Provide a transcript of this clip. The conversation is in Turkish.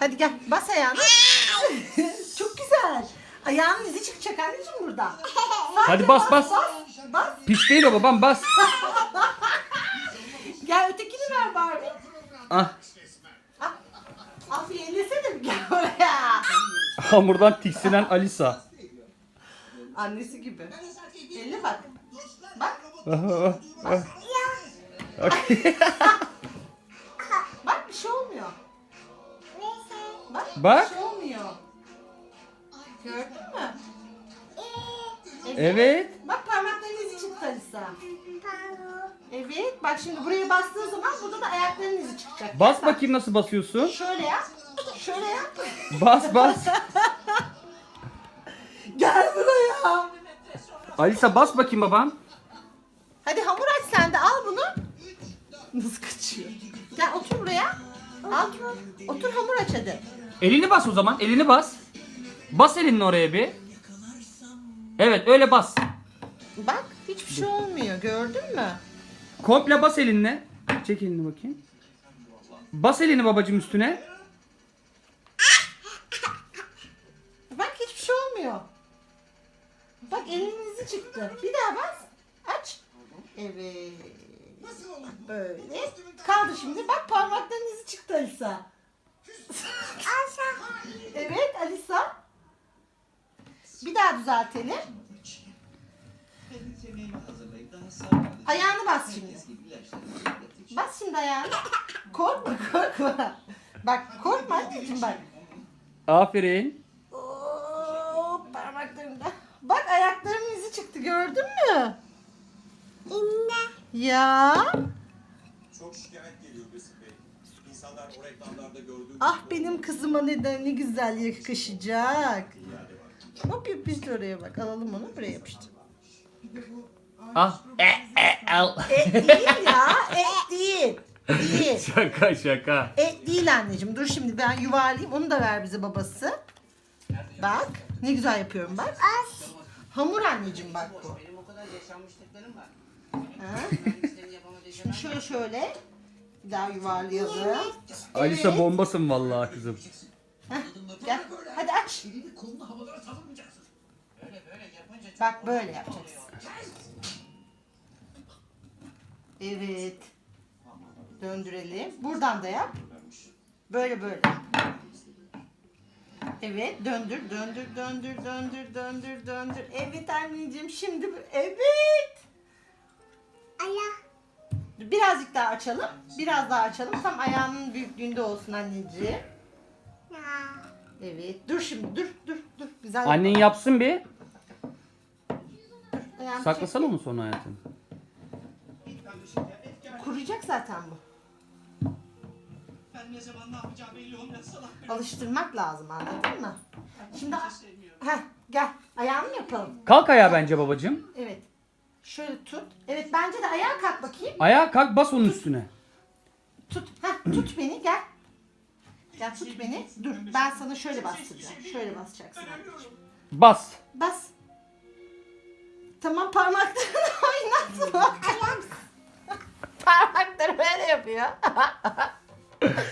Hadi gel bas ayağını. Çok güzel. Ayağının izi çıkacak anneciğim burada. Hadi bas bas. Bas. Bas. Pis değil o babam bas. Gel ötekini ver Barbie. Ah. Ah. Afiye ellesene bir gel oraya. Hamurdan tiksinen Alisa. Annesi gibi. Elle bak. Bak. Ah, ah, ah. Bak Bak, Bak. bir şey olmuyor. Gördün mü? Evet. Bak parmakların izi çıktı Alisa. Evet. Bak şimdi buraya bastığı zaman burada da ayakların izi çıkacak. Bas bakayım nasıl basıyorsun. Şöyle yap. Şöyle yap. Bas bas. Gel buraya. Alisa bas bakayım babam. Hadi hamur aç sen de al bunu. Nasıl kaçıyor? Gel otur buraya. Al. Otur hamur aç hadi. Elini bas o zaman. Elini bas. Bas elini oraya bir. Evet öyle bas. Bak hiçbir şey olmuyor gördün mü? Komple bas elinle. Çek elini bakayım. Bas elini babacım üstüne. Bak hiçbir şey olmuyor. Bak elinin izi çıktı. Bir daha bas. Aç. Evet. Bak böyle. Kaldı şimdi. Bak parmakların izi çıktı Alisa. evet Alisa. Bir daha düzeltelim. Ayağını bas şimdi. Bas şimdi ayağını. Korkma korkma. Bak korkma anneciğim bak. Aferin. Oo, parmaklarımda. Bak ayaklarımın izi çıktı gördün mü? Ya. Çok şikayet geliyor Mesut Bey. İnsanlar o reklamlarda gördüğüm Ah benim kızıma neden ne güzel yakışacak. Hop yapıştı oraya bak. Alalım onu buraya yapıştır. Al. E, e, al. Et değil ya. Et değil. Değil. şaka şaka. Et değil anneciğim. Dur şimdi ben yuvarlayayım. Onu da ver bize babası. Bak. Ne güzel yapıyorum bak. Hamur anneciğim bak bu. Benim o kadar yaşanmışlıklarım var. Şimdi şöyle şöyle. Bir daha yuvarlayalım. Alisa bombasın vallahi kızım. Heh, gel. Hadi aç. Bak böyle yapacaksın. Evet. Döndürelim. Buradan da yap. Böyle böyle. Evet döndür döndür döndür döndür döndür döndür. Evet anneciğim şimdi bu- evet. Birazcık daha açalım. Biraz daha açalım. Tam ayağının büyüklüğünde olsun anneciğim. Evet. Dur şimdi dur dur dur. Güzel. Annen yapsın bir. Ayağını Saklasana onu sonra hayatım. çek. Kuruyacak zaten bu. Ben ne zaman ne yapacağı belli olmayan salak bir Alıştırmak lazım anladın mı? Şimdi heh, gel ayağını mı yapalım? Kalk ayağa bence babacım. Evet. Şöyle tut. Evet bence de ayağa kalk bakayım. Ayağa kalk bas onun üstüne. Tut. Heh, tut beni gel. Gel tut beni. Dur ben sana şöyle bastıracağım. Şöyle basacaksın anneciğim. Bas. Bas. Tamam parmaklarını oynatma. Parmakları böyle yapıyor.